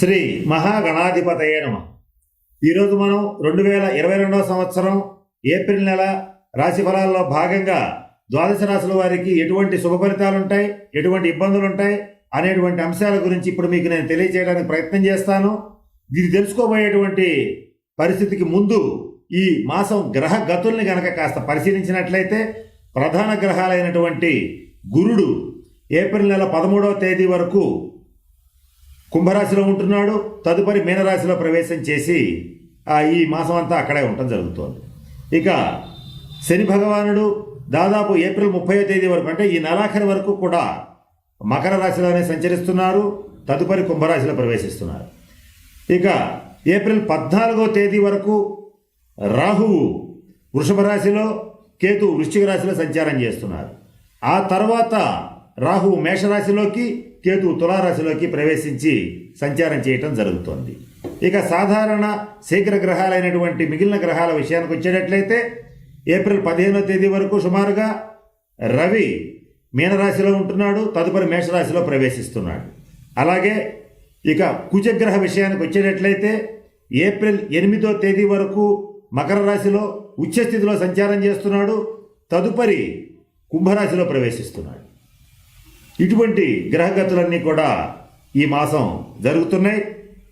శ్రీ మహాగణాధిపతయే నమ. ఈరోజు మనం రెండు వేల ఇరవై రెండవ సంవత్సరం ఏప్రిల్ నెల రాశి ఫలాల్లో భాగంగా ద్వాదశ రాశుల వారికి ఎటువంటి శుభ ఫలితాలు ఉంటాయి ఎటువంటి ఇబ్బందులు ఉంటాయి అనేటువంటి అంశాల గురించి ఇప్పుడు మీకు నేను తెలియజేయడానికి ప్రయత్నం చేస్తాను. ఇది తెలుసుకోబోయేటువంటి పరిస్థితికి ముందు ఈ మాసం గ్రహ గతుల్ని గనక కాస్త పరిశీలించినట్లయితే ప్రధాన గ్రహాలైనటువంటి గురుడు ఏప్రిల్ నెల పదమూడవ తేదీ వరకు కుంభరాశిలో ఉంటున్నాడు తదుపరి మీనరాశిలో ప్రవేశం చేసి ఆ, ఈ మాసం అంతా అక్కడే ఉండటం జరుగుతోంది. ఇక శని భగవానుడు దాదాపు ఏప్రిల్ ముప్పై తేదీ వరకు అంటే ఈ నెలాఖరి వరకు కూడా మకర రాశిలోనే సంచరిస్తున్నారు తదుపరి కుంభరాశిలో ప్రవేశిస్తున్నారు. ఇక ఏప్రిల్ పద్నాలుగో తేదీ వరకు రాహువు వృషభ రాశిలో కేతు వృశ్చిక రాశిలో సంచారం చేస్తున్నారు. ఆ తర్వాత రాహువు మేషరాశిలోకి కేతు తులారాశిలోకి ప్రవేశించి సంచారం చేయటం జరుగుతోంది. ఇక సాధారణ శీఘ్ర గ్రహాలైనటువంటి మిగిలిన గ్రహాల విషయానికి వచ్చేటట్లయితే ఏప్రిల్ పదిహేనో తేదీ వరకు సుమారుగా రవి మీనరాశిలో ఉంటున్నాడు తదుపరి మేషరాశిలో ప్రవేశిస్తున్నాడు. అలాగే ఇక కుజగ్రహ విషయానికి వచ్చేటట్లయితే ఏప్రిల్ ఎనిమిదో తేదీ వరకు మకర రాశిలో ఉచ్చస్థితిలో సంచారం చేస్తున్నాడు తదుపరి కుంభరాశిలో ప్రవేశిస్తున్నాడు. ఇటువంటి గ్రహగతులన్నీ కూడా ఈ మాసం జరుగుతున్నాయి.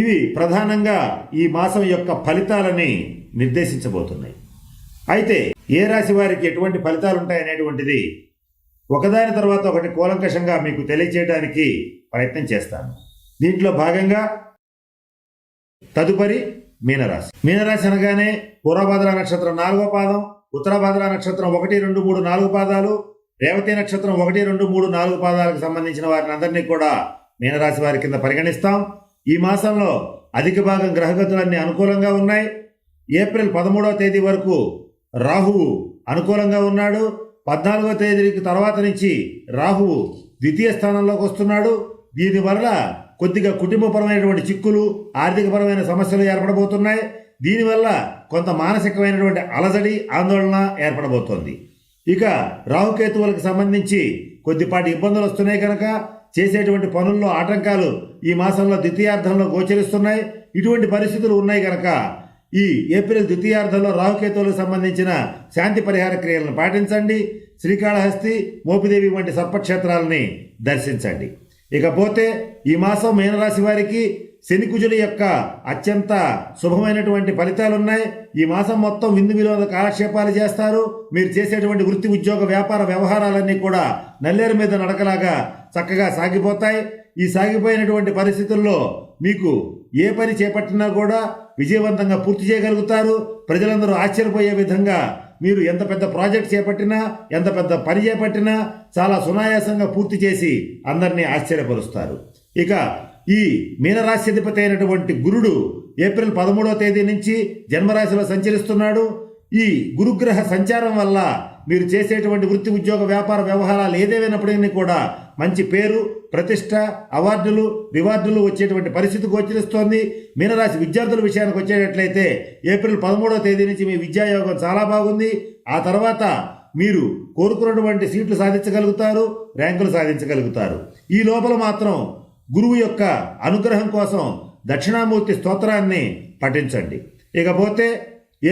ఇవి ప్రధానంగా ఈ మాసం యొక్క ఫలితాలని నిర్దేశించబోతున్నాయి. అయితే ఏ రాశి వారికి ఎటువంటి ఫలితాలు ఉంటాయనేటువంటిది ఒకదాని తర్వాత ఒకటి కూలంకషంగా మీకు తెలియజేయడానికి ప్రయత్నం చేస్తాను. దీంట్లో భాగంగా తదుపరి మీనరాశి. మీనరాశి అనగానే పూర్వభద్ర నక్షత్రం నాలుగో పాదం ఉత్తరభద్ర నక్షత్రం ఒకటి రెండు మూడు నాలుగు పాదాలు రేవతి నక్షత్రం ఒకటి రెండు మూడు నాలుగు పాదాలకు సంబంధించిన వారిని అందరినీ కూడా మీనరాశి వారి కింద పరిగణిస్తాం. ఈ మాసంలో అధిక భాగం గ్రహగతులన్నీ అనుకూలంగా ఉన్నాయి. ఏప్రిల్ పదమూడవ తేదీ వరకు రాహువు అనుకూలంగా ఉన్నాడు. పద్నాలుగో తేదీకి తర్వాత నుంచి రాహువు ద్వితీయ స్థానంలోకి వస్తున్నాడు. దీనివల్ల కొద్దిగా కుటుంబపరమైనటువంటి చిక్కులు ఆర్థికపరమైన సమస్యలు ఏర్పడబోతున్నాయి. దీనివల్ల కొంత మానసికమైనటువంటి అలజడి ఆందోళన ఏర్పడబోతోంది. ఇక రాహుకేతువులకు సంబంధించి కొద్దిపాటి ఇబ్బందులు వస్తున్నాయి కనుక చేసేటువంటి పనుల్లో ఆటంకాలు ఈ మాసంలో ద్వితీయార్థంలో గోచరిస్తున్నాయి. ఇటువంటి పరిస్థితులు ఉన్నాయి కనుక ఈ ఏప్రిల్ ద్వితీయార్థంలో రాహుకేతువులకు సంబంధించిన శాంతి పరిహార క్రియలను పాటించండి. శ్రీకాళహస్తి మోపిదేవి వంటి సర్పక్షేత్రాలని దర్శించండి. ఇకపోతే ఈ మాసం మీనరాశి వారికి శని కుజుల యొక్క అత్యంత శుభమైనటువంటి ఫలితాలు ఉన్నాయి ఈ మాసం మొత్తం విందు వినోద కాలక్షేపాలు చేస్తారు. మీరు చేసేటువంటి వృత్తి ఉద్యోగ వ్యాపార వ్యవహారాలన్నీ కూడా నల్లేరు మీద నడకలాగా చక్కగా సాగిపోతాయి. ఈ సాగిపోయినటువంటి పరిస్థితుల్లో మీకు ఏ పని చేపట్టినా కూడా విజయవంతంగా పూర్తి చేయగలుగుతారు. ప్రజలందరూ ఆశ్చర్యపోయే విధంగా మీరు ఎంత పెద్ద ప్రాజెక్ట్ చేపట్టినా ఎంత పెద్ద పని చేపట్టినా చాలా సునాయాసంగా పూర్తి చేసి అందరినీ ఆశ్చర్యపరుస్తారు. ఇక ఈ మీనరాశ్యధిపతి అయినటువంటి గురుడు ఏప్రిల్ పదమూడవ తేదీ నుంచి జన్మరాశిలో సంచరిస్తున్నాడు. ఈ గురుగ్రహ సంచారం వల్ల మీరు చేసేటువంటి వృత్తి ఉద్యోగ వ్యాపార వ్యవహారాలు ఏదేవైనప్పటికీ కూడా మంచి పేరు ప్రతిష్ట అవార్డులు రివార్డులు వచ్చేటువంటి పరిస్థితి గోచరిస్తోంది మీనరాశి విద్యార్థుల విషయానికి వచ్చేటట్లయితే ఏప్రిల్ పదమూడవ తేదీ నుంచి మీ విద్యాయోగం చాలా బాగుంది. ఆ తర్వాత మీరు కోరుకున్నటువంటి సీట్లు సాధించగలుగుతారు ర్యాంకులు సాధించగలుగుతారు. ఈ లోపల మాత్రం గురువు యొక్క అనుగ్రహం కోసం దక్షిణామూర్తి స్తోత్రాన్ని పఠించండి. ఇకపోతే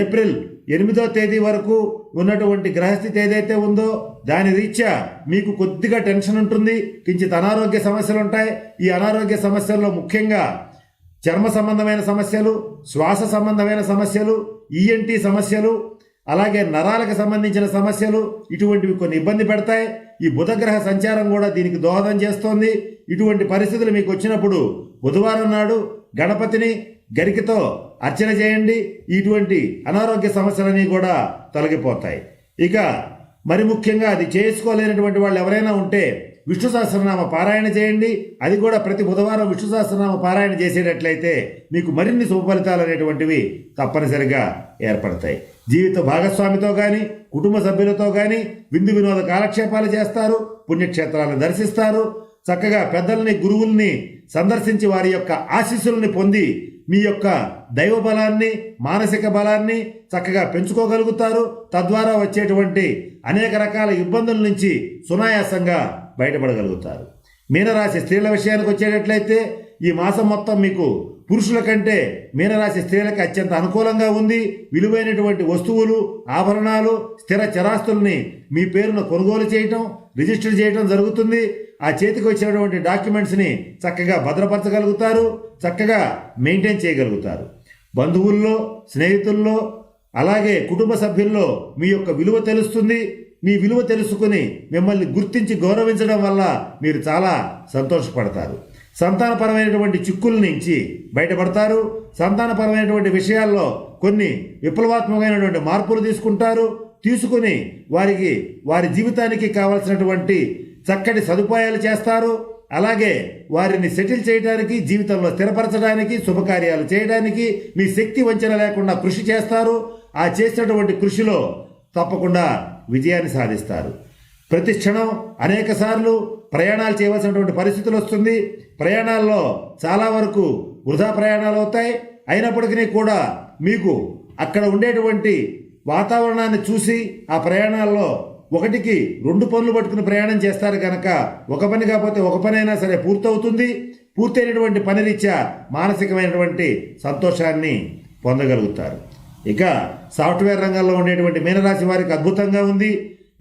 ఏప్రిల్ ఎనిమిదో తేదీ వరకు ఉన్నటువంటి గ్రహస్థితి ఏదైతే ఉందో దాని రీత్యా మీకు కొద్దిగా టెన్షన్ ఉంటుంది కించిత్ అనారోగ్య సమస్యలు ఉంటాయి ఈ అనారోగ్య సమస్యల్లో ముఖ్యంగా చర్మ సంబంధమైన సమస్యలు శ్వాస సంబంధమైన సమస్యలు ఈఎన్టీ సమస్యలు అలాగే నరాలకు సంబంధించిన సమస్యలు ఇటువంటివి కొన్ని ఇబ్బంది పెడతాయి. ఈ బుధగ్రహ సంచారం కూడా దీనికి దోహదం చేస్తోంది. ఇటువంటి పరిస్థితులు మీకు వచ్చినప్పుడు బుధవారం నాడు గణపతిని గరికతో అర్చన చేయండి. ఇటువంటి అనారోగ్య సమస్యలన్నీ కూడా తొలగిపోతాయి. ఇక మరి ముఖ్యంగా అది చేసుకోలేనటువంటి వాళ్ళు ఎవరైనా ఉంటే విష్ణు సహస్రనామ పారాయణ చేయండి. అది కూడా ప్రతి బుధవారం విష్ణు సహస్రనామ పారాయణ చేసేటట్లయితే మీకు మరిన్ని శుభ ఫలితాలు అనేటువంటివి తప్పనిసరిగా ఏర్పడతాయి. జీవిత భాగస్వామితో కానీ కుటుంబ సభ్యులతో కానీ విందు వినోద కాలక్షేపాలు చేస్తారు పుణ్యక్షేత్రాలను దర్శిస్తారు చక్కగా పెద్దల్ని గురువుల్ని సందర్శించి వారి యొక్క ఆశీస్సుల్ని పొంది మీ యొక్క దైవ బలాన్ని మానసిక బలాన్ని చక్కగా పెంచుకోగలుగుతారు. తద్వారా వచ్చేటువంటి అనేక రకాల ఇబ్బందుల నుంచి సునాయాసంగా బయటపడగలుగుతారు. మీనరాశి స్త్రీల విషయానికి వచ్చేటట్లయితే ఈ మాసం మొత్తం మీకు పురుషుల కంటే మీనరాశి స్త్రీలకు అత్యంత అనుకూలంగా ఉంది. విలువైనటువంటి వస్తువులు ఆభరణాలు స్థిర చరాస్తుల్ని మీ పేరును కొనుగోలు చేయటం రిజిస్టర్ చేయటం జరుగుతుంది. ఆ చేతికి వచ్చినటువంటి డాక్యుమెంట్స్ని చక్కగా భద్రపరచగలుగుతారు చక్కగా మెయింటైన్ చేయగలుగుతారు. బంధువుల్లో స్నేహితుల్లో అలాగే కుటుంబ సభ్యుల్లో మీ యొక్క విలువ తెలుస్తుంది. మీ విలువ తెలుసుకుని మిమ్మల్ని గుర్తించి గౌరవించడం వల్ల మీరు చాలా సంతోషపడతారు. సంతానపరమైనటువంటి చిక్కుల నుంచి బయటపడతారు. సంతానపరమైనటువంటి విషయాల్లో కొన్ని విప్లవాత్మకమైనటువంటి మార్పులు తీసుకుంటారు. తీసుకుని వారికి వారి జీవితానికి కావలసినటువంటి చక్కటి సదుపాయాలు చేస్తారు. అలాగే వారిని సెటిల్ చేయడానికి జీవితంలో స్థిరపరచడానికి శుభకార్యాలు చేయడానికి మీ శక్తి వంచన లేకుండా కృషి చేస్తారు. ఆ చేసినటువంటి కృషిలో తప్పకుండా విజయాన్ని సాధిస్తారు. ప్రతి క్షణం అనేక సార్లు ప్రయాణాలు చేయవలసినటువంటి పరిస్థితులు వస్తుంది. ప్రయాణాల్లో చాలా వరకు వృధా ప్రయాణాలు అవుతాయి. అయినప్పటికీ కూడా మీకు అక్కడ ఉండేటువంటి వాతావరణాన్ని చూసి ఆ ప్రయాణాల్లో ఒకటికి రెండు పనులు పట్టుకుని ప్రయాణం చేస్తారు కనుక ఒక పని కాకపోతే ఒక పని అయినా సరే పూర్తవుతుంది. పూర్తయినటువంటి పని రీత్యా మానసికమైనటువంటి సంతోషాన్ని పొందగలుగుతారు. ఇక సాఫ్ట్వేర్ రంగంలో ఉండేటువంటి మీనరాశి వారికి అద్భుతంగా ఉంది.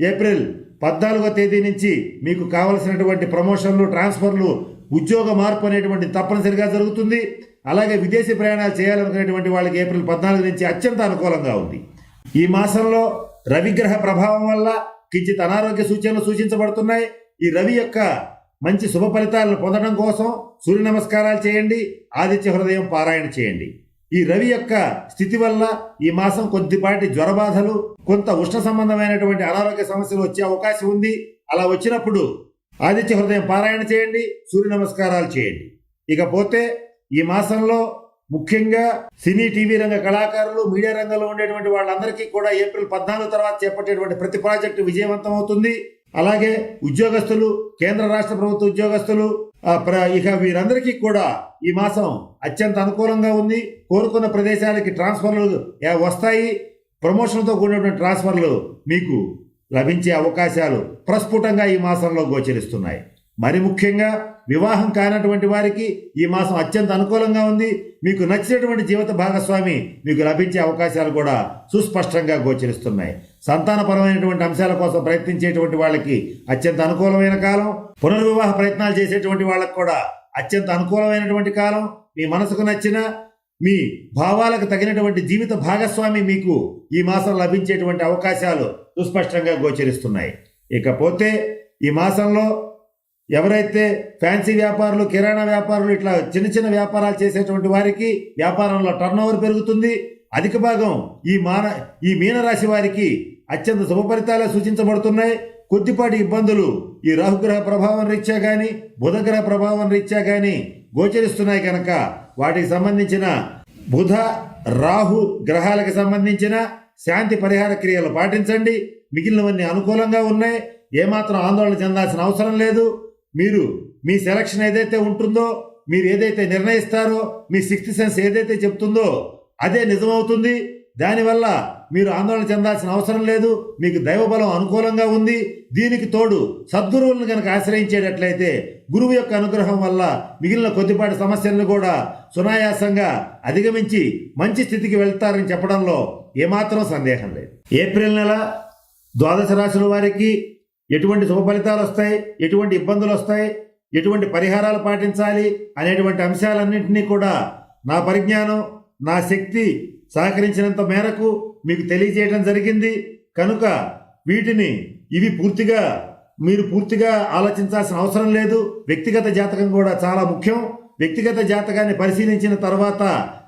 ఏప్రిల్ పద్నాలుగో తేదీ నుంచి మీకు కావలసినటువంటి ప్రమోషన్లు ట్రాన్స్ఫర్లు ఉద్యోగ మార్పు అనేటువంటి తప్పనిసరిగా జరుగుతుంది. అలాగే విదేశీ ప్రయాణాలు చేయాలనుకునేటువంటి వాళ్ళకి ఏప్రిల్ పద్నాలుగు నుంచి అత్యంత అనుకూలంగా ఉంది. ఈ మాసంలో రవిగ్రహ ప్రభావం వల్ల కించిత్ అనారోగ్య సూచనలు సూచించబడుతున్నాయి. ఈ రవి యొక్క మంచి శుభ ఫలితాలను పొందడం కోసం సూర్య నమస్కారాలు చేయండి ఆదిత్య హృదయం పారాయణ చేయండి. ఈ రవి యొక్క స్థితి వల్ల ఈ మాసం కొద్దిపాటి జ్వరబాధలు కొంత ఉష్ణ సంబంధమైనటువంటి అనారోగ్య సమస్యలు వచ్చే అవకాశం ఉంది. అలా వచ్చినప్పుడు ఆదిత్య హృదయం పారాయణ చేయండి సూర్య నమస్కారాలు చేయండి. ఇకపోతే ఈ మాసంలో ముఖ్యంగా సినీ టీవీ రంగ కళాకారులు మీడియా రంగంలో ఉండేటువంటి వాళ్ళందరికీ కూడా ఏప్రిల్ పద్నాలుగు తర్వాత చేపట్టేటువంటి ప్రతి ప్రాజెక్టు విజయవంతం అవుతుంది. అలాగే ఉద్యోగస్తులు కేంద్ర రాష్ట్ర ప్రభుత్వ ఉద్యోగస్తులు ప్ర- ఇక వీరందరికీ కూడా ఈ మాసం అత్యంత అనుకూలంగా ఉంది. కోరుకున్న ప్రదేశాలకి ట్రాన్స్ఫర్లు వస్తాయి. ప్రమోషన్తో కూడినటువంటి ట్రాన్స్ఫర్లు మీకు లభించే అవకాశాలు ప్రస్ఫుటంగా ఈ మాసంలో గోచరిస్తున్నాయి. మరి ముఖ్యంగా వివాహం కానటువంటి వారికి ఈ మాసం అత్యంత అనుకూలంగా ఉంది. మీకు నచ్చినటువంటి జీవిత భాగస్వామి మీకు లభించే అవకాశాలు కూడా సుస్పష్టంగా గోచరిస్తున్నాయి. సంతానపరమైనటువంటి అంశాల కోసం ప్రయత్నించేటువంటి వాళ్ళకి అత్యంత అనుకూలమైన కాలం. పునర్వివాహ ప్రయత్నాలు చేసేటువంటి వాళ్ళకు కూడా అత్యంత అనుకూలమైనటువంటి కాలం. మీ మనసుకు నచ్చిన మీ భావాలకు తగినటువంటి జీవిత భాగస్వామి మీకు ఈ మాసం లభించేటువంటి అవకాశాలు సుస్పష్టంగా గోచరిస్తున్నాయి. ఇకపోతే ఈ మాసంలో ఎవరైతే ఫ్యాన్సీ వ్యాపారులు కిరాణా వ్యాపారులు ఇట్లా చిన్న చిన్న వ్యాపారాలు చేసేటువంటి వారికి వ్యాపారంలో టర్న్ పెరుగుతుంది. అధిక భాగం ఈ మాన ఈ మీనరాశి వారికి అత్యంత శుభ ఫలితాలే సూచించబడుతున్నాయి. కొద్దిపాటి ఇబ్బందులు ఈ రాహుగ్రహ ప్రభావం రీత్యా కానీ బుధగ్రహ ప్రభావం రీత్యా కానీ గోచరిస్తున్నాయి కనుక వాటికి సంబంధించిన బుధ రాహు గ్రహాలకు సంబంధించిన శాంతి పరిహార క్రియలు పాటించండి. మిగిలినవన్నీ అనుకూలంగా ఉన్నాయి. ఏమాత్రం ఆందోళన చెందాల్సిన అవసరం లేదు. మీరు మీ సెలక్షన్ ఏదైతే ఉంటుందో మీరు ఏదైతే నిర్ణయిస్తారో మీ సిక్స్త్ సెన్స్ ఏదైతే చెప్తుందో అదే నిజమవుతుంది. దానివల్ల మీరు ఆందోళన చెందాల్సిన అవసరం లేదు. మీకు దైవబలం అనుకూలంగా ఉంది. దీనికి తోడు సద్గురువులను కనుక ఆశ్రయించేటట్లయితే గురువు యొక్క అనుగ్రహం వల్ల మిగిలిన కొద్దిపాటి సమస్యలను కూడా సునాయాసంగా అధిగమించి మంచి స్థితికి వెళ్తారని చెప్పడంలో ఏమాత్రం సందేహం లేదు. ఏప్రిల్ నెల ద్వాదశ రాశుల వారికి ఎటువంటి శుభ ఫలితాలు వస్తాయి? ఎటువంటి ఇబ్బందులు వస్తాయి? ఎటువంటి పరిహారాలు పాటించాలి? అనేటువంటి అంశాలన్నింటినీ కూడా నా పరిజ్ఞానం నా శక్తి సహకరించినంత మేరకు మీకు తెలియజేయడం జరిగింది. కనుక వీటిని ఇవి పూర్తిగా మీరు పూర్తిగా ఆలోచించాల్సిన అవసరం లేదు. వ్యక్తిగత జాతకం కూడా చాలా ముఖ్యం. వ్యక్తిగత జాతకాన్ని పరిశీలించిన తర్వాత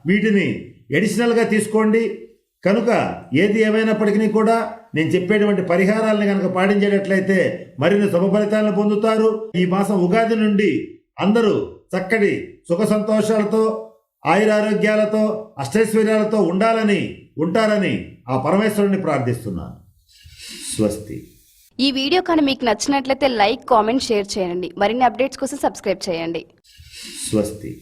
వీటిని ఎడిషనల్గా తీసుకోండి. కనుక ఏది ఏమైనప్పటికీ కూడా నేను చెప్పేటువంటి పరిహారాలను కనుక పాటించేటట్లయితే మరిన్ని శుభ ఫలితాలను పొందుతారు. ఈ మాసం ఉగాది నుండి అందరూ చక్కటి సుఖ సంతోషాలతో ఆయురారోగ్యాలతో అష్టైశ్వర్యాలతో ఉండాలని ఉంటారని ఆ పరమేశ్వరుని ప్రార్థిస్తున్నాను. స్వస్తి. ఈ వీడియో కానీ మీకు నచ్చినట్లయితే లైక్ కామెంట్ షేర్ చేయండి. మరిన్ని అప్డేట్స్ కోసం సబ్స్క్రైబ్ చేయండి. స్వస్తి.